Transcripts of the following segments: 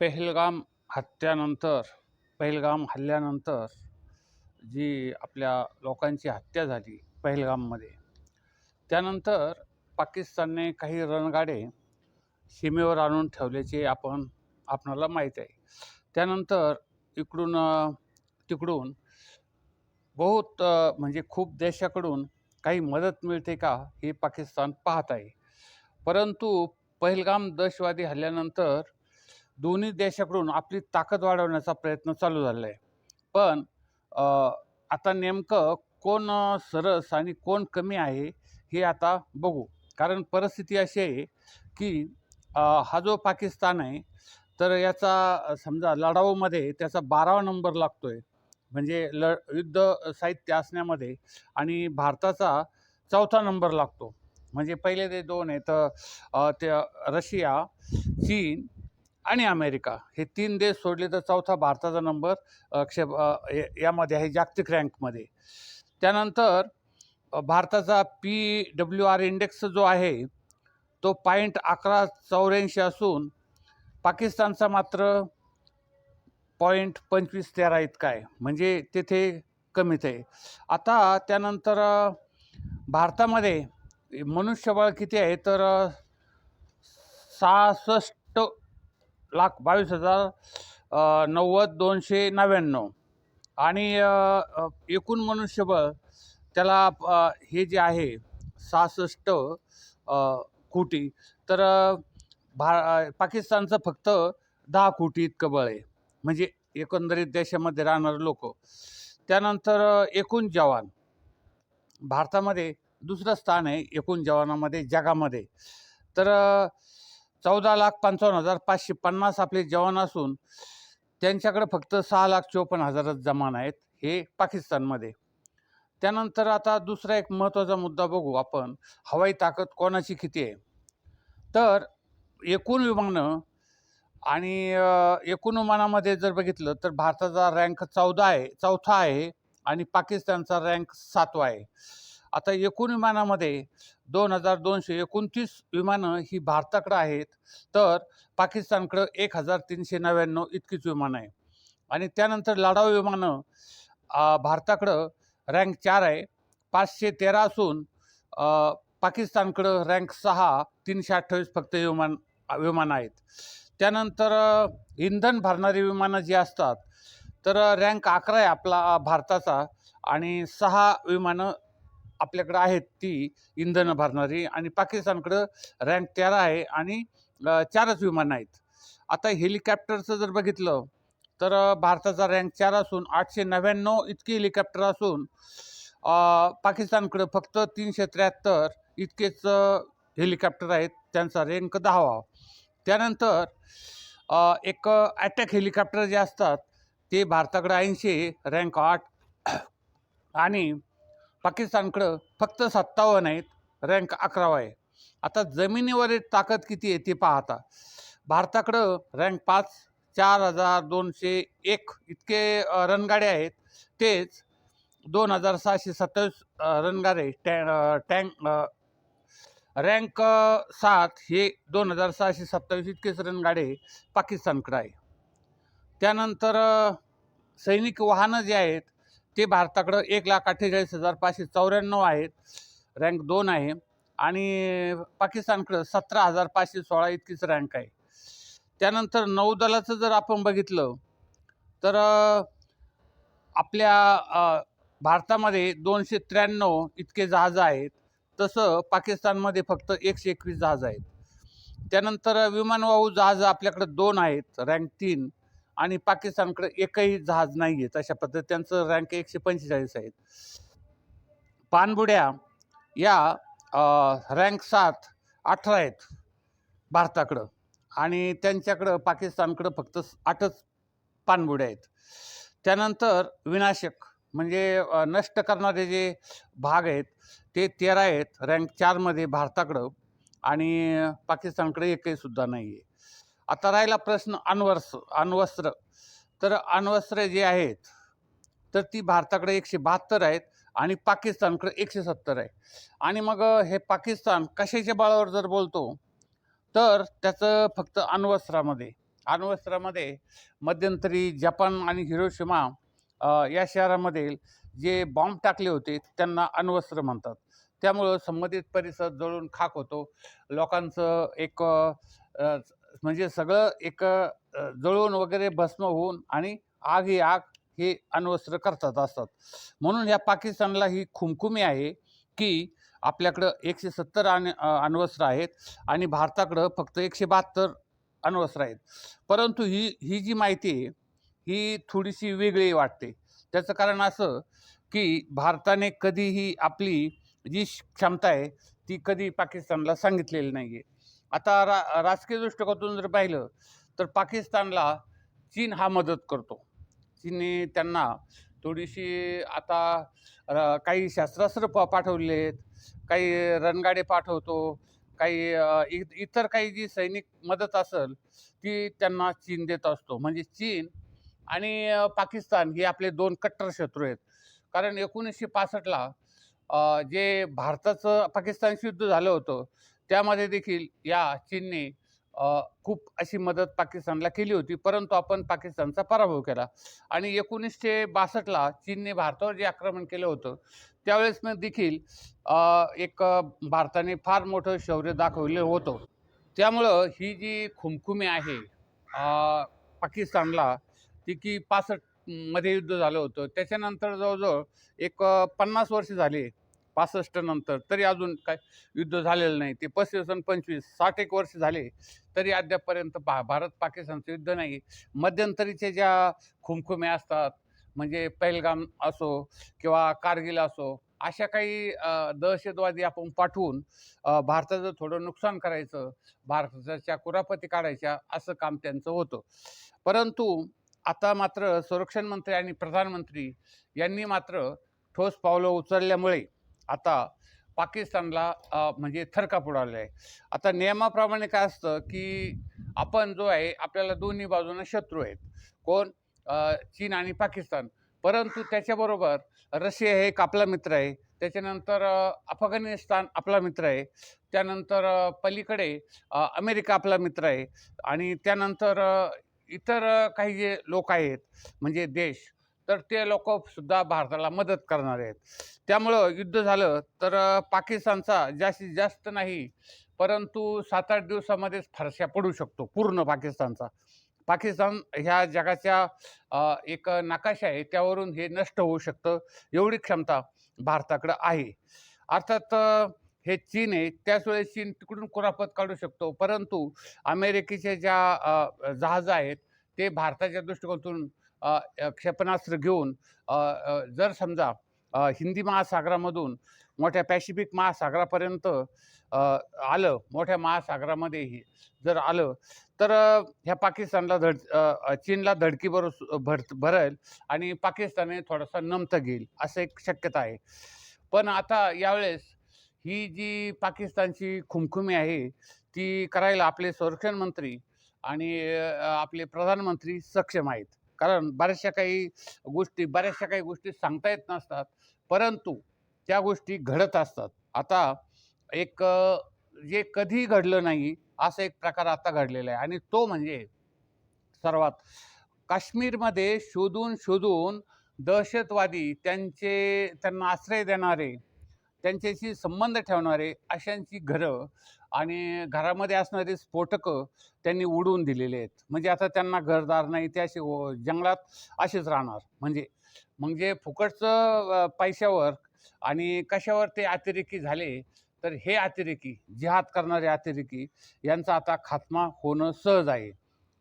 पेहलगाम हत्यानंतर पेहलगाम हल्ल्यानंतर जी आपल्या लोकांची हत्या झाली पेहलगाममध्ये त्यानंतर पाकिस्तानने काही रणगाडे सीमेवर आणून ठेवल्याचे आपण आपणाला माहीत आहे. त्यानंतर इकडून तिकडून बहुत म्हणजे खूप देशाकडून काही मदत मिळते का हे पाकिस्तान पाहत आहे. परंतु पहलगाम दहशतवादी हल्ल्यानंतर दोन्ही देशाकडून आपली ताकद वाढवण्याचा प्रयत्न चालू झाला आहे पण आता नेमकं कोण सरस आणि कोण कमी आहे हे आता बघू. कारण परिस्थिती अशी आहे की हा जो पाकिस्तान आहे तर याचा समजा लढाऊमध्ये त्याचा बारावा नंबर लागतो आहे म्हणजे ल युद्ध साहित्य असण्यामध्ये आणि भारताचा चौथा नंबर लागतो. म्हणजे पहिले ते दोन आहेत ते रशिया चीन आणि अमेरिका. हे तीन देश सोडले तर चौथा भारताचा नंबर अ, क्षेप यामध्ये आहे जागतिक रँकमध्ये त्यानंतर भारताचा पी डब्ल्यू आर इंडेक्स जो आहे तो पॉईंट अकरा चौऱ्याऐंशी असून पाकिस्तानचा मात्र पॉईंट पंचवीस तेरा इतका आहे. म्हणजे तेथे कमीच आहे. आता त्यानंतर भारतामध्ये मनुष्यबळ किती आहे? तर सहासष्ट लाख बावीस हजार नव्वद दोनशे नव्याण्णव. आणि एकूण मनुष्यबळ त्याला हे जे आहे सहासष्ट कोटी. तर भा पाकिस्तानचं फक्त दहा कोटी इतकं बळ आहे. म्हणजे एकंदरीत देशामध्ये राहणारे लोक. त्यानंतर एकूण जवान. भारतामध्ये दुसरं स्थान आहे एकूण जवानामध्ये जगामध्ये. तर चौदा लाख पंचावन्न हजार पाचशे पन्नास आपले जवान असून त्यांच्याकडे फक्त सहा लाख चोपन्न हजारच जमान आहेत हे पाकिस्तानमध्ये. त्यानंतर आता दुसरा एक महत्त्वाचा मुद्दा बघू आपण हवाई ताकद कोणाची किती आहे? तर एकूण विमानं आणि एकूण विमानामध्ये जर बघितलं तर भारताचा रँक चौदा आहे चौथा आहे आणि पाकिस्तानचा रँक सातवा आहे. आता एकूण विमानामध्ये दोन हजार दोनशे एकोणतीस विमानं ही भारताकडं आहेत. तर पाकिस्तानकडं एक हजार तीनशे नव्याण्णव इतकीच विमानं आहे. आणि त्यानंतर लढाऊ विमानं भारताकडं रँक चार आहे. पाचशे तेरा असून पाकिस्तानकडं रँक सहा तीनशे अठ्ठावीस फक्त विमान विमानं आहेत. त्यानंतर इंधन भरणारी विमानं जी असतात तर रँक अकरा आहे आपला भारताचा. आणि सहा विमानं आपल्याकडं आहेत ती इंधनं भरणारी आणि पाकिस्तानकडं रँक तेरा आहे आणि चारच विमानं आहेत. आता हेलिकॉप्टरचं जर बघितलं तर भारताचा रँक चार असून आठशे नव्याण्णव इतकी हेलिकॉप्टर असून पाकिस्तानकडं फक्त तीनशे त्र्याहत्तर इतकेच हेलिकॉप्टर आहेत. त्यांचा रँक दहावा. त्यानंतर एक अटॅक हेलिकॉप्टर जे असतात ते भारताकडं ऐंशी रँक आठ. आणि पाकिस्तानकडं फक्त सत्तावन्न आहेत रँक अकरावा आहे. आता जमिनीवरील ताकद किती आहे ते पाहता. भारताकडं रँक पाच चार हजार दोनशे एक इतके रनगाडे रणगाडे आहेत. तेच दोन हजार सहाशे सत्तावीस रनगाडे रणगाडे टॅ टँक रँक सात हे दोन हजार सहाशे सत्तावीस इतकेच रणगाडे पाकिस्तानकडं आहे. त्यानंतर सैनिक वाहनं जे आहेत ते भारताकडं एक लाख अठ्ठेचाळीस हजार पाचशे चौऱ्याण्णव आहेत. रँक दोन आहे. आणि पाकिस्तानकडं सतरा हजार पाचशे सोळा इतकीच रँक आहे. त्यानंतर नौदलाचं जर आपण बघितलं तर आपल्या भारतामध्ये दोनशे त्र्याण्णव इतके जहाजं आहेत. तसं पाकिस्तानमध्ये फक्त एकशे एकवीस जहाज आहेत. त्यानंतर विमानवाहू जहाजं आपल्याकडं दोन आहेत रँक तीन. आणि पाकिस्तानकडे एकही जहाज नाही आहे तशा पद्धती त्यांचं रँक एकशे पंचेचाळीस आहेत. पाणबुड्या या रँक सात अठरा आहेत भारताकडं. आणि त्यांच्याकडं पाकिस्तानकडं फक्त आठच पाणबुड्या आहेत. त्यानंतर विनाशक म्हणजे नष्ट करणारे जे भाग आहेत ते तेरा आहेत रँक चारमध्ये भारताकडं. आणि पाकिस्तानकडे एकही सुद्धा नाही आहे आता राहिला प्रश्न अण्वस्त्र अण्वस्त्र तर अण्वस्त्र जे आहेत तर ती भारताकडे एकशे बहात्तर आहेत आणि पाकिस्तानकडे एकशे सत्तर आहे. आणि मग हे पाकिस्तान कशाच्या बळावर जर बोलतो तर त्याचं फक्त अण्वस्त्रामध्ये अण्वस्त्रामध्ये मध्यंतरी जपान आणि हिरोशिमा या शहरामध्ये जे बॉम्ब टाकले होते त्यांना अण्वस्त्र म्हणतात. त्यामुळं संबंधित परिसर जळून खाक होतो. लोकांचं एक म्हणजे सगळं एक जळून वगैरे भस्म होऊन आणि आग ही आग हे अण्वस्त्र करतात असतात. म्हणून या पाकिस्तानला ही खुमखुमी आहे की आपल्याकडं एकशे सत्तर अण अण्वस्त्र आहेत आणि भारताकडं फक्त एकशे बहात्तर अण्वस्त्र आहेत. परंतु ही ही जी माहिती आहे ही थोडीशी वेगळी वाटते. त्याचं कारण असं की भारताने कधीही आपली जी श- क्षमता आहे ती कधी पाकिस्तानला सांगितलेली नाही आहे आता रा राजकीय दृष्टिकोनातून जर पाहिलं तर पाकिस्तानला चीन हा मदत करतो. चीनने त्यांना थोडीशी आता र काही शस्त्रास्त्र प पाठवले आहेत. काही रणगाडे पाठवतो. काही इ- इतर काही जी सैनिक मदत असेल ती त्यांना चीन देत असतो. म्हणजे चीन आणि पाकिस्तान हे आपले दोन कट्टर शत्रू आहेत. कारण एकोणीसशे पासष्टला जे भारताचं पाकिस्तानशी युद्ध झालं होतं त्यामध्ये देखील या चीनने खूप अशी मदत पाकिस्तानला केली होती. परंतु आपण पाकिस्तानचा पराभव केला. आणि एकोणीसशे बासष्टला चीनने भारतावर जे आक्रमण केलं होतं त्यावेळेस देखील एक भारताने फार मोठं शौर्य दाखवलं होतं. त्यामुळं ही जी खुमखुमी आहे पाकिस्तानला ती की पासष्टमध्ये युद्ध झालं होतं. त्याच्यानंतर जवळजवळ एक पन्नास वर्ष झाली. पासष्ट नंतर तरी अजून काय युद्ध झालेलं नाही. ते पस्तीस आणि पंचवीस साठ एक वर्ष झाले तरी अद्यापपर्यंत भा भारत पाकिस्तानचं युद्ध नाही. मध्यंतरीच्या ज्या खुमखुम्या असतात म्हणजे पहलगाम असो किंवा कारगिल असो अशा काही दहशतवादी आपण पाठवून भारताचं थोडं नुकसान करायचं भारताच्या कुरापती काढायच्या असं काम त्यांचं होतं. परंतु आता मात्र संरक्षण मंत्री आणि प्रधानमंत्री यांनी मात्र ठोस पावलं उचलल्यामुळे आता पाकिस्तानला म्हणजे थरकाप उडाले आहे आता नियमाप्रमाणे काय असतं की आपण जो आहे आपल्याला दोन्ही बाजूने शत्रू आहेत. कोण? चीन आणि पाकिस्तान. परंतु त्याच्याबरोबर रशिया हे एक आपला मित्र आहे. त्याच्यानंतर अफगाणिस्तान आपला मित्र आहे. त्यानंतर पलीकडे अमेरिका आपला मित्र आहे. आणि त्यानंतर इतर काही जे लोक आहेत म्हणजे देश तर ते लोकसुद्धा भारताला मदत करणार आहेत. त्यामुळं युद्ध झालं तर पाकिस्तानचा जास्तीत जास्त नाही परंतु सात आठ दिवसामध्येच फरशा पडू शकतो पूर्ण पाकिस्तानचा. पाकिस्तान ह्या जगाच्या एक नकाशा आहे त्यावरून हे नष्ट होऊ शकतं एवढी क्षमता भारताकडं आहे. अर्थात हे चीन आहे त्याच वेळेस चीन तिकडून कुरापत काढू शकतो परंतु अमेरिकेचे ज्या जहाजं आहेत ते भारताच्या दृष्टिकोनातून क्षेपणास्त्र घेऊन जर समजा हिंदी महासागरामधून मोठ्या पॅसिफिक महासागरापर्यंत आलं मोठ्या महासागरामध्येही जर आलं तर ह्या पाकिस्तानला धड चीनला धडकी भर भरेल आणि पाकिस्तानने थोडासा नमत घेईल असं एक शक्यता आहे. पण आता यावेळेस ही जी पाकिस्तानची खुमखुमी आहे ती करायला आपले संरक्षण मंत्री आणि आपले प्रधानमंत्री सक्षम आहेत. कारण बऱ्याचशा काही गोष्टी बऱ्याचशा काही गोष्टी सांगता येत नसतात. परंतु त्या गोष्टी घडत असतात. आता एक जे कधी घडलं नाही असा एक प्रकार आता घडलेला आहे. आणि तो म्हणजे सर्वात काश्मीरमध्ये शोधून शोधून दहशतवादी त्यांचे त्यांना आश्रय देणारे त्यांच्याशी संबंध ठेवणारे अशांची घरं आणि घरामध्ये असणारे स्फोटकं त्यांनी उडवून दिलेले आहेत. म्हणजे आता त्यांना घरदार नाही ते असे जंगलात असेच राहणार. म्हणजे म्हणजे फुकटचं पैशावर आणि कशावर ते अतिरेकी झाले तर हे अतिरेकी जिहाद करणारे अतिरेकी यांचा आता खात्मा होणं सहज आहे.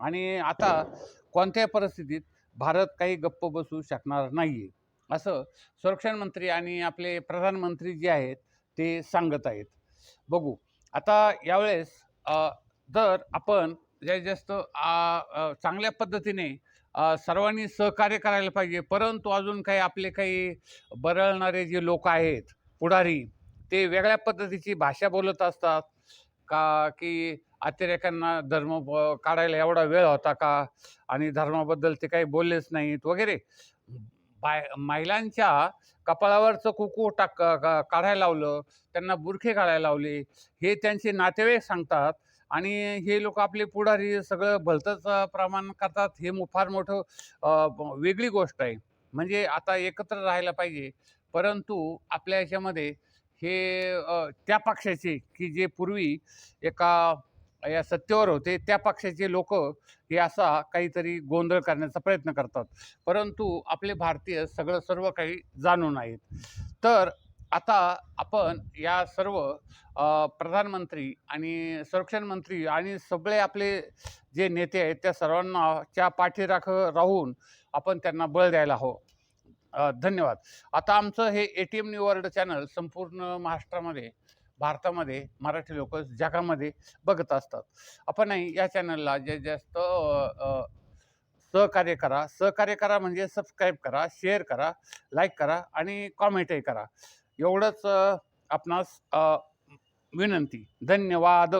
आणि आता कोणत्याही परिस्थितीत भारत काही गप्प बसू शकणार नाही आहे असं संरक्षण मंत्री आणि आपले प्रधानमंत्री जे आहेत ते सांगत आहेत. बघू. आता यावेळेस जर आपण जास्तीत जास्त चांगल्या पद्धतीने सर्वांनी सहकार्य करायला पाहिजे परंतु अजून काही आपले काही बरळणारे जे लोक आहेत पुढारी ते वेगळ्या पद्धतीची भाषा बोलत असतात का की अतिरेक्यांना धर्म ब- काढायला एवढा वेळ होता का? आणि धर्माबद्दल ते काही बोललेच नाहीत वगैरे. बाय महिलांच्या कपाळावरचं कुकू टाक का- काढायला लावलं त्यांना बुरखे काढायला लावले हे त्यांचे नातेवाईक सांगतात. आणि हे लोक आपले पुढारी सगळं भलतंच प्रमाण करतात हे फार मोठं वेगळी गोष्ट आहे. म्हणजे आता एकत्र राहायला पाहिजे. परंतु आपल्या याच्यामध्ये हे त्या पक्षाचे की जे पूर्वी एका या सत्तेवर होते त्या पक्षाचे लोक हे असा काहीतरी गोंधळ करण्याचा प्रयत्न करतात. परंतु आपले भारतीय सगळं सर्व काही जाणून आहेत. तर आता आपण या सर्व प्रधानमंत्री आणि संरक्षण मंत्री आणि सगळे आपले जे नेते आहेत त्या सर्वांनाच्या पाठीराख राहून आपण त्यांना बळ द्यायला हवं. धन्यवाद. आता आमचं हे A T M new world channel संपूर्ण महाराष्ट्रामध्ये भारतामध्ये मराठी लोक जगामध्ये बघत असतात. आपणही या चॅनलला जे जास्त सहकार्य करा. सहकार्य करा म्हणजे सबस्क्राईब करा शेअर करा लाईक करा आणि कॉमेंटही करा. एवढंच आपणास विनंती. धन्यवाद.